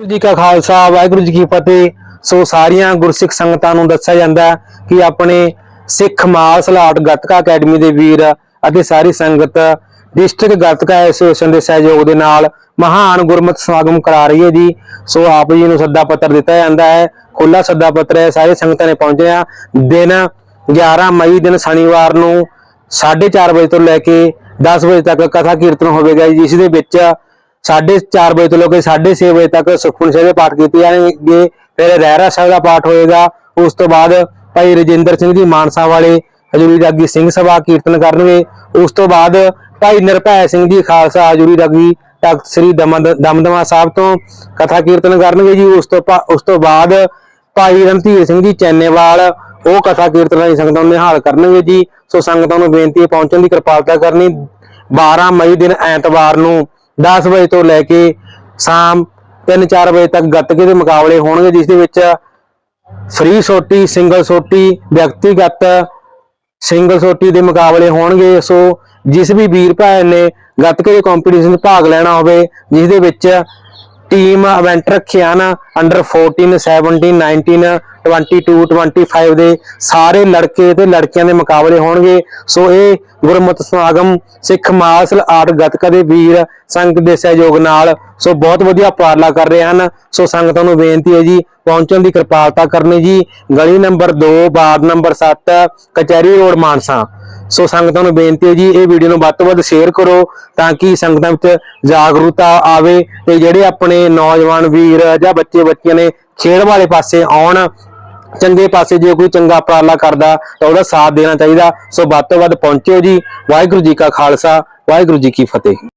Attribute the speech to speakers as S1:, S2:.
S1: ਵਾਹਿਗੁਰੂ ਜੀ ਕਾ ਖਾਲਸਾ ਵਾਹਿਗੁਰੂ ਜੀ ਕੀ ਫਤਿਹ। ਸੋ ਸਾਰੀਆਂ ਗੁਰਸਿੱਖ ਸੰਗਤਾਂ ਨੂੰ ਦੱਸਿਆ ਜਾਂਦਾ ਕਿ ਆਪਣੇ Sikh martial art gatka academy ਦੇ ਵੀਰ ਅਤੇ ਸਾਰੀ ਸੰਗਤ ਡਿਸਟ੍ਰਿਕਟ ਗੱਤਕਾ ਐਸੋਸੀਏਸ਼ਨ ਦੇ ਸਹਿਯੋਗ ਦੇ ਨਾਲ ਮਹਾਨ ਗੁਰਮਤਿ ਸਮਾਗਮ ਕਰਾ ਰਹੀ ਹੈ ਜੀ। ਸੋ ਆਪ ਜੀ ਨੂੰ ਸੱਦਾ ਪੱਤਰ ਦਿੱਤਾ ਜਾਂਦਾ ਹੈ ਖੁੱਲਾ ਸੱਦਾ ਪੱਤਰ ਹੈ ਸਾਰੇ ਸੰਗਤਾਂ ਨੇ ਪਹੁੰਚਿਆ ਦਿਨ 11 ਮਈ ਦਿਨ ਸ਼ਨੀਵਾਰ ਨੂੰ 4:30 ਵਜੇ ਤੋਂ ਲੈ ਕੇ 10 ਵਜੇ ਤੱਕ ਕਥਾ ਕੀਰਤਨ ਹੋਵੇਗਾ ਜੀ, ਜਿਸ ਦੇ ਵਿੱਚ 4:30 ਵਜੇ ਤੋਂ ਲੈ ਕੇ 6:30 ਵਜੇ ਤੱਕ ਸੁਖਮਨੀ ਸਾਹਿਬ ਦੇ ਪਾਠ ਕੀਤੇ ਜਾਣਗੇ। ਫਿਰ ਰਹਿਰਾ ਸਾਹਿਬ ਦਾ ਪਾਠ ਹੋਏਗਾ। ਉਸ ਤੋਂ ਬਾਅਦ ਭਾਈ ਰਜਿੰਦਰ ਸਿੰਘ ਜੀ ਮਾਨਸਾ ਵਾਲੇ, ਹਜੂਰੀ ਰਾਗੀ ਸਿੰਘ ਸਭਾ ਕੀਰਤਨ ਕਰਨਗੇ। ਉਸ ਤੋਂ ਬਾਅਦ ਭਾਈ ਨਿਰਭੈ ਸਿੰਘ ਜੀ ਖਾਲਸਾ, ਹਜੂਰੀ ਰਾਗੀ ਤਖਤ ਸ੍ਰੀ ਦਮਦ- ਦਮਦਮਾ ਸਾਹਿਬ ਤੋਂ ਕਥਾ ਕੀਰਤਨ ਕਰਨਗੇ ਜੀ। ਉਸ ਤੋਂ ਉਸ ਤੋਂ ਬਾਅਦ ਭਾਈ ਰਣਧੀਰ ਸਿੰਘ ਜੀ ਚੈਨੇਵਾਲ, ਉਹ ਕਥਾ ਕੀਰਤਨ ਦੀ ਸੰਗਤਾਂ ਨੂੰ ਨਿਹਾਲ ਕਰਨਗੇ ਜੀ। ਸੋ ਸੰਗਤਾਂ ਨੂੰ ਬੇਨਤੀ ਹੈ ਪਹੁੰਚਣ ਦੀ ਕਿਰਪਾਲਤਾ ਕਰਨੀ। 12 ਮਈ ਦਿਨ ਐਤਵਾਰ ਨੂੰ 10 ਵਜੇ ਤੋਂ ਲੈ ਕੇ ਸ਼ਾਮ 3-4 ਵਜੇ ਤੱਕ ਗੱਤਕੇ ਦੇ ਮੁਕਾਬਲੇ ਹੋਣਗੇ, ਜਿਸ ਦੇ ਵਿੱਚ ਫ੍ਰੀ ਸੋਟੀ ਸਿੰਗਲ ਸੋਟੀ, ਵਿਅਕਤੀਗਤ ਸਿੰਗਲ ਸੋਟੀ ਦੇ ਮੁਕਾਬਲੇ ਹੋਣਗੇ। ਸੋ ਜਿਸ ਵੀ ਵੀਰ ਭੈਣ ਨੇ ਗੱਤਕੇ ਦੇ ਕੰਪੀਟੀਸ਼ਨ 'ਚ ਭਾਗ ਲੈਣਾ ਹੋਵੇ, ਜਿਸ ਦੇ ਵਿੱਚ ਟੀਮ ਇਵੈਂਟ ਰੱਖਿਆ ਨਾ ਅੰਡਰ 14 17 19 22 25 ਦੇ ਸਾਰੇ ਲੜਕੇ ਤੇ ਲੜਕੀਆਂ ਦੇ ਮੁਕਾਬਲੇ ਹੋਣਗੇ। ਸੋ ਇਹ ਗੁਰਮਤਿ ਸਮਾਗਮ ਸਿੱਖ ਮਾਰਸ਼ਲ ਆਰਟ ਗੱਤਕਾ ਦੇ ਵੀਰ ਸੰਗਤ ਦੇ ਸਹਿਯੋਗ ਨਾਲ, ਸੋ ਬਹੁਤ ਵਧੀਆ ਉਪਰਾਲਾ ਕਰ ਰਹੇ ਹਨ। ਸੋ ਸੰਗਤਾਂ ਨੂੰ ਬੇਨਤੀ ਹੈ ਜੀ, ਪਹੁੰਚਣ ਦੀ ਕਿਰਪਾਲਤਾ ਕਰਨੀ ਜੀ। ਗਲੀ ਨੰਬਰ 2 ਵਾਰਡ ਨੰਬਰ 7 ਕਚਹਿਰੀ ਰੋਡ ਮਾਨਸਾ। ਸੋ ਸੰਗਤਾਂ ਨੂੰ ਬੇਨਤੀ ਹੈ ਜੀ, ਇਹ ਵੀਡੀਓ ਨੂੰ ਵੱਧ ਤੋਂ ਵੱਧ ਸ਼ੇਅਰ ਕਰੋ ਤਾਂ ਕਿ ਸੰਗਤਾਂ ਵਿੱਚ ਜਾਗਰੂਕਤਾ ਆਵੇ ਤੇ ਜਿਹੜੇ ਆਪਣੇ ਨੌਜਵਾਨ ਵੀਰ ਜਾਂ ਬੱਚੇ ਬੱਚੀਆਂ ਨੇ ਖੇਡ ਵਾਲੇ ਪਾਸੇ ਆਉਣ, ਚੰਗੇ ਪਾਸੇ ਜੇ ਕੋਈ ਚੰਗਾ ਉਪਰਾਲਾ ਕਰਦਾ ਤਾਂ ਉਹਦਾ ਸਾਥ ਦੇਣਾ ਚਾਹੀਦਾ। ਸੋ ਵੱਧ ਤੋਂ ਵੱਧ ਪਹੁੰਚਿਓ ਜੀ। ਵਾਹਿਗੁਰੂ ਜੀ ਕਾ ਖਾਲਸਾ, ਵਾਹਿਗੁਰੂ ਜੀ ਕੀ ਫਤਿਹ।